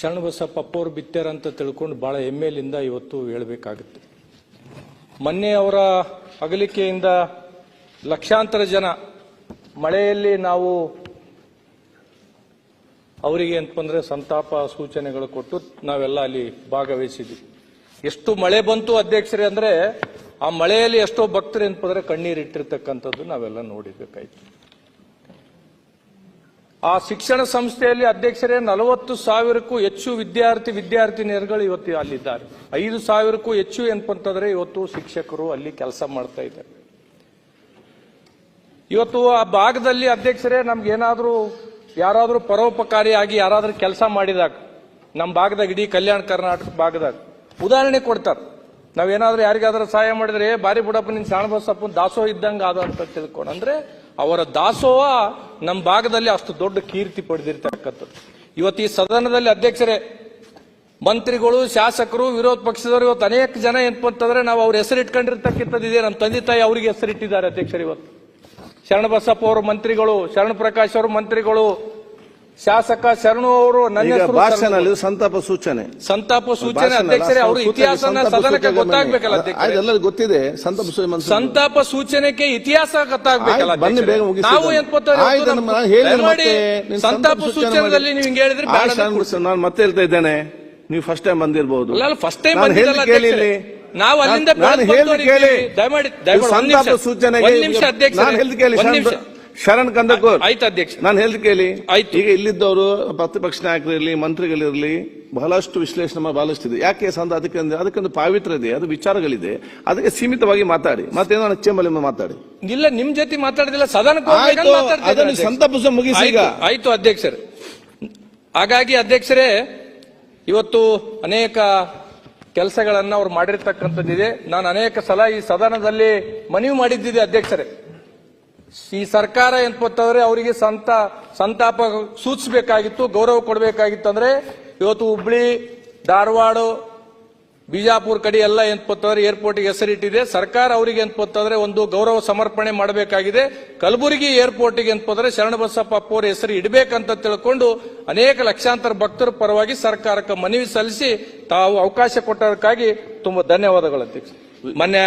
ಶರಣಬಸಪ್ಪ ಅಪ್ಪವ್ರು ಬಿತ್ತಾರ ಅಂತ ತಿಳ್ಕೊಂಡು ಬಹಳ ಹೆಮ್ಮೆಲಿಂದ ಇವತ್ತು ಹೇಳಬೇಕಾಗುತ್ತೆ. ಮೊನ್ನೆ ಅವರ ಅಗಲಿಕೆಯಿಂದ ಲಕ್ಷಾಂತರ ಜನ ಮಳೆಯಲ್ಲಿ ನಾವು ಅವರಿಗೆ ಅಂತಂದ್ರೆ ಸಂತಾಪ ಸೂಚನೆಗಳು ಕೊಟ್ಟು ನಾವೆಲ್ಲ ಅಲ್ಲಿ ಭಾಗವಹಿಸಿದ್ವಿ. ಎಷ್ಟು ಮಳೆ ಬಂತು ಅಧ್ಯಕ್ಷರೇ ಅಂದ್ರೆ ಆ ಮಳೆಯಲ್ಲಿ ಎಷ್ಟೋ ಭಕ್ತರು ಅಂತಂದ್ರೆ ಕಣ್ಣೀರಿಟ್ಟಿರ್ತಕ್ಕಂಥದ್ದು ನಾವೆಲ್ಲ ನೋಡಿರ್ಬೇಕಾಯ್ತು. ಆ ಶಿಕ್ಷಣ ಸಂಸ್ಥೆಯಲ್ಲಿ ಅಧ್ಯಕ್ಷರೇ ನಲವತ್ತು ಸಾವಿರಕ್ಕೂ ಹೆಚ್ಚು ವಿದ್ಯಾರ್ಥಿ ವಿದ್ಯಾರ್ಥಿನಿಯರುಗಳು ಇವತ್ತು ಅಲ್ಲಿದ್ದಾರೆ. ಐದು ಸಾವಿರಕ್ಕೂ ಹೆಚ್ಚು ಏನಪ್ಪಂತಂದ್ರೆ ಇವತ್ತು ಶಿಕ್ಷಕರು ಅಲ್ಲಿ ಕೆಲಸ ಮಾಡ್ತಾ ಇದ್ದಾರೆ. ಇವತ್ತು ಆ ಭಾಗದಲ್ಲಿ ಅಧ್ಯಕ್ಷರೇ ನಮ್ಗೆ ಏನಾದರೂ ಯಾರಾದರೂ ಪರೋಪಕಾರಿಯಾಗಿ ಯಾರಾದರೂ ಕೆಲಸ ಮಾಡಿದಾಗ ನಮ್ಮ ಭಾಗದಾಗ ಇಡೀ ಕಲ್ಯಾಣ ಕರ್ನಾಟಕ ಭಾಗದಾಗ ಉದಾಹರಣೆ ಕೊಡ್ತಾರೆ. ನಾವೇನಾದರೂ ಯಾರಿಗಾದ್ರೂ ಸಹಾಯ ಮಾಡಿದ್ರೆ "ಏ, ಬಾರಿ ಬುಡಪ್ಪ ನಿನ್ ಶಾಣಬಸಪ್ಪನ ದಾಸೋಹ ಇದ್ದಂಗೆ ಆದ ಅಂತ ತಿಳ್ಕೊಂಡು. ಅಂದ್ರೆ ಅವರ ದಾಸೋಹ ನಮ್ಮ ಭಾಗದಲ್ಲಿ ಅಷ್ಟು ದೊಡ್ಡ ಕೀರ್ತಿ ಪಡೆದಿರ್ತಕ್ಕಂಥದ್ದು. ಇವತ್ತು ಈ ಸದನದಲ್ಲಿ ಅಧ್ಯಕ್ಷರೇ, ಮಂತ್ರಿಗಳು, ಶಾಸಕರು, ವಿರೋಧ ಪಕ್ಷದವರು ಇವತ್ತು ಅನೇಕ ಜನ ಏನಪ್ಪ ಅಂತಂದ್ರೆ ನಾವು ಅವ್ರ ಹೆಸರು ಇಟ್ಕೊಂಡಿರ್ತಕ್ಕಂಥದ್ದು ಇದೆ. ನಮ್ಮ ತಂದೆ ತಾಯಿ ಅವರಿಗೆ ಹೆಸರಿಟ್ಟಿದ್ದಾರೆ ಅಧ್ಯಕ್ಷರು ಇವತ್ತು. ಶರಣಬಸಪ್ಪ ಅವರು ಮಂತ್ರಿಗಳು ಶರಣ ಪ್ರಕಾಶ್ ಅವರು ಮಂತ್ರಿಗಳು ಶಾಸಕ ಶರಣು ಅವರು ನನ್ನ ಈಗ ಭಾಷಣ ಸಂತಾಪ ಸೂಚನೆ ಸಂತಾಪ ಸೂಚನೆ ಅಧ್ಯಕ್ಷರೇ ಅವರು ಇತಿಹಾಸ ಸದನಕ್ಕೆ. ಗೊತ್ತಾಗ್ಬೇಕಲ್ಲ ಎಲ್ಲರಿಗೂ ಗೊತ್ತಿದೆ ಸಂತಾಪ ಸೂಚನೆ ಸಂತಾಪ ಸೂಚನೆಗೆ ಇತಿಹಾಸ ಗೊತ್ತಾಗ್ಬೇಕಲ್ಲ ಆಯ್ತು, ಬನ್ನಿ ಅಧ್ಯಕ್ಷರೇ. ಬೇಗ ಮುಗಿಸಿ ನಾವು ಸಂತಾಪ ಸೂಚನೆಯಲ್ಲಿ. ನೀವು ಹಿಂಗೆ ಹೇಳಿದ್ರೆ ನಾನು- ಮತ್ತೆ ಹೇಳ್ತಾ ಇದ್ದೇನೆ ನೀವು ಫಸ್ಟ್ ಟೈಮ್ ಬಂದಿರಬಹುದು ಅಲ್ಲ ಫಸ್ಟ್ ಟೈಮ್ ಬಂದಿರಲ್ಲ ಕೇಳಿ ನಾವು ಅಲ್ಲಿಂದ. ದಯಮಾಡಿ ಸಂತಾಪ. ಸೂಚನೆಗೆ ಒಂದ್ ನಿಮಿಷ ಕೇಳಿ ಒಂದ್ ನಿಮಿಷ. ಶರಣ್ ಕಂದಕೂರ್ ಆಯ್ತು ಅಧ್ಯಕ್ಷ. ನಾನು ಹೇಳಿ ಕೇಳಿ. ಆಯ್ತು. ಈಗ ಇಲ್ಲಿದ್ದವರು ಪ್ರತಿಪಕ್ಷ ನಾಯಕರಿರಲಿ ಮಂತ್ರಿಗಳಿರಲಿ ಬಹಳಷ್ಟು ವಿಶ್ಲೇಷಣೆ ಮಾಡಿ ಬಹಳಷ್ಟು ಇದೆ ಯಾಕೆ ಸಂದ ಅದಕ್ಕೆ ಅದಕ್ಕೊಂದು ಪಾವಿತ್ರ್ಯ ಇದೆ ಅದು ವಿಚಾರಗಳಿದೆ. ಅದಕ್ಕೆ ಸೀಮಿತವಾಗಿ ಮಾತಾಡಿ. ಮತ್ತೇನೋ ಚೇಂಬಲ್ ಮಾತಾಡಿ. ಇಲ್ಲ ನಿಮ್ ಜೊತೆ ಮಾತಾಡಿದಿಲ್ಲ ಸದನ ಅದನ್ನು ಅಧ್ಯಕ್ಷ. ಸಂತಾಪ ಸೂಚನೆ ಮುಗಿಸಿ ಈಗ. ಆಯ್ತು, ಆಯ್ತು ಅಧ್ಯಕ್ಷರೇ. ಹಾಗಾಗಿ ಅಧ್ಯಕ್ಷರೇ ಇವತ್ತು ಅನೇಕ ಕೆಲಸಗಳನ್ನ ಅವ್ರು ಮಾಡಿರ್ತಕ್ಕಂಥದ್ದಿದೆ. ನಾನು ಅನೇಕ ಸಲ ಈ ಸದನದಲ್ಲಿ ಮನವಿ ಮಾಡಿದ್ದಿದೆ ಅಧ್ಯಕ್ಷರೇ. ಈ ಸರ್ಕಾರ ಏನ್ಪತ್ತಂದ್ರೆ ಅವರಿಗೆ ಸಂತ, ಸಂತಾಪ ಸೂಚಿಸಬೇಕಾಗಿತ್ತು, ಗೌರವ ಕೊಡಬೇಕಾಗಿತ್ತು ಅಂದ್ರೆ ಇವತ್ತು ಹುಬ್ಳಿ, ಧಾರವಾಡ, ಬಿಜಾಪುರ ಕಡೆ ಎಲ್ಲ ಏನ್ಪತ್ತಂದ್ರೆ ಏರ್ಪೋರ್ಟ್ಗೆ ಹೆಸರಿಟ್ಟಿದೆ. ಸರ್ಕಾರ ಅವರಿಗೆ ಏನ್ಪತ್ತಂದ್ರೆ ಒಂದು ಗೌರವ ಸಮರ್ಪಣೆ ಮಾಡಬೇಕಾಗಿದೆ. ಕಲಬುರಗಿ ಏರ್ಪೋರ್ಟ್ಗೆ ಶರಣ ಶರಣಬಸಪ್ಪ ಅಪ್ಪವ್ರ ಹೆಸರು ಇಡಬೇಕಂತ ತಿಳ್ಕೊಂಡು ಅನೇಕ ಲಕ್ಷಾಂತರ ಭಕ್ತರ ಪರವಾಗಿ ಸರ್ಕಾರಕ್ಕೆ ಮನವಿ ಸಲ್ಲಿಸಿ ತಾವು ಅವಕಾಶ ಕೊಟ್ಟದಕ್ಕಾಗಿ ತುಂಬಾ ಧನ್ಯವಾದಗಳು ಅಧ್ಯಕ್ಷ ಮೊನ್ನೆ